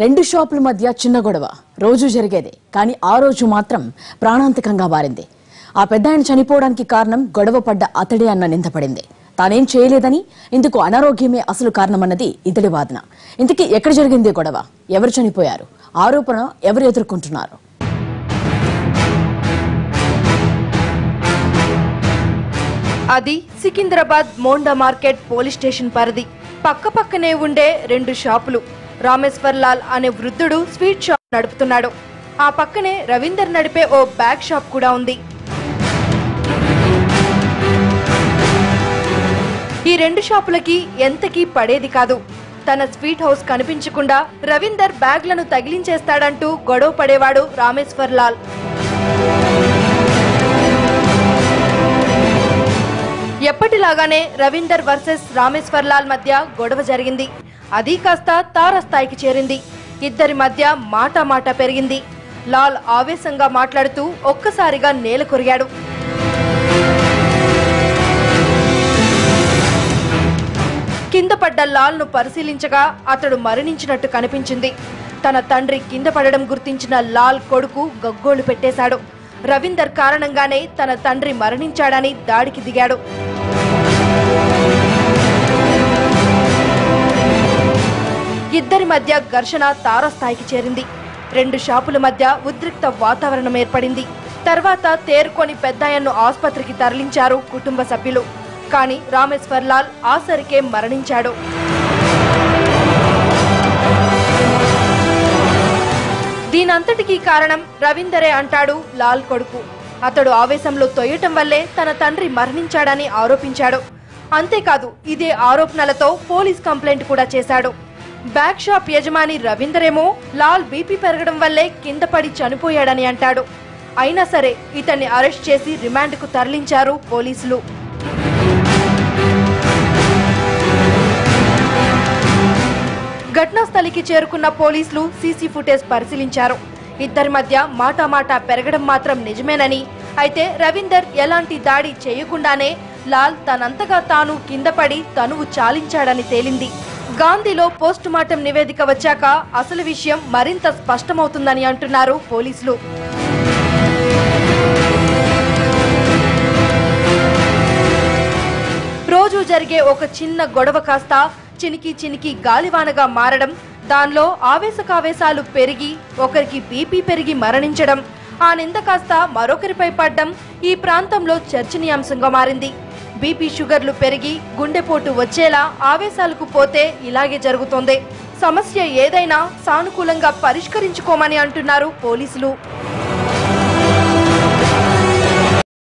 రెండు షాపుల మధ్య చిన్న గొడవ. రోజు జరిగేదే. కానీ ఆ రోజు మాత్రం ప్రాణాంతకంగా మారింది ఆ పెద్ద ఆయన చనిపోవడానికి కారణం గొడవ పడ్డ అతడే అన్న నిందపడింది. తానేం చేయలేదని ఇందుకు అనారోగ్యమే అసలు కారణమన్నది ఇతడి వాదన. ఇంతకీ ఎక్కడ జరిగింది గొడవ? ఎవరు చనిపోయారు? ఆరోపణ ఎవరు ఎదుర్కొంటున్నారు? అది Secunderabad Monda market police station పరిధి. పక్క పక్కనే ఉండే రెండు షాపులు. రామేశ్వర్ లాల్ అనే వృద్ధుడు స్వీట్ షాప్ నడుపుతున్నాడు. ఆ పక్కనే రవీందర్ నడిపే ఓ బ్యాగ్ షాప్ కూడా ఉంది. ఈ రెండు షాపులకి ఎంతకీ పడేది కాదు. తన స్వీట్ హౌస్ కనిపించకుండా రవీందర్ బ్యాగ్లను తగిలించేస్తాడంటూ గొడవ పడేవాడు రామేశ్వర్ లాల్ ఎప్పటిలాగానే రవీందర్ వర్సెస్ రామేశ్వర్ లాల్ మధ్య గొడవ జరిగింది. అది కాస్త తారస్థాయికి చేరింది. ఇద్దరి మధ్య మాట మాట పెరిగింది. లాల్ ఆవేశంగా మాట్లాడుతూ ఒక్కసారిగా నేల కొరిగాడు. కింద పడ్డ లాల్ను పరిశీలించగా అతడు మరణించినట్టు కనిపించింది. తన తండ్రి కింద పడడం గుర్తించిన లాల్ కొడుకు గగ్గోలు పెట్టేశాడు. రవీందర్ కారణంగానే తన తండ్రి మరణించాడని దాడికి దిగాడు. ఇద్దరి మధ్య ఘర్షణ తారస్థాయికి చేరింది. రెండు షాపుల మధ్య ఉద్రిక్త వాతావరణం ఏర్పడింది. తర్వాత తేరుకొని పెద్దాయన్ను ఆసుపత్రికి తరలించారు కుటుంబ సభ్యులు. కానీ రామేశ్వర్ లాల్ ఆసరికే మరణించాడు. దీనంతటికీ కారణం రవీందరే అంటాడు లాల్ కొడుకు. అతడు ఆవేశంలో తొయ్యటం వల్లే తన తండ్రి మరణించాడని ఆరోపించాడు. అంతేకాదు ఇదే ఆరోపణలతో పోలీస్ కంప్లైంట్ కూడా చేశాడు. బ్యాగ్ షాప్ యజమాని రవీందరేమో లాల్ బీపీ పెరగడం వల్లే కింద పడి చనిపోయాడని అంటాడు. అయినా సరే ఇతన్ని అరెస్ట్ చేసి రిమాండ్కు తరలించారు పోలీసులు. ఘటనాస్థలికి చేరుకున్న పోలీసులు సీసీ ఫుటేజ్ పరిశీలించారు. ఇద్దరి మధ్య మాటామాట పెరగడం మాత్రం నిజమేనని. అయితే రవీందర్ ఎలాంటి దాడి చేయకుండానే లాల్ తనంతగా తాను కింద పడి తనువు చాలించాడని తేలింది. గాంధీలో పోస్ట్ మార్టం నివేదిక వచ్చాక అసలు విషయం మరింత స్పష్టమవుతుందని అంటున్నారు పోలీసులు. రోజు జరిగే ఒక చిన్న గొడవ కాస్త చినికి చినికి గాలివానగా మారడం దానిలో ఆవేశకావేశాలు పెరిగి ఒకరికి బీపీ పెరిగి మరణించడం ఆ నింద కాస్త మరొకరిపై పడ్డం ఈ ప్రాంతంలో చర్చనీయాంశంగా మారింది. బీపీ షుగర్లు పెరిగి గుండెపోటు వచ్చేలా ఆవేశాలకు పోతే ఇలాగే జరుగుతోంది. సమస్య ఏదైనా సానుకూలంగా పరిష్కరించుకోమని అంటున్నారు పోలీసులు.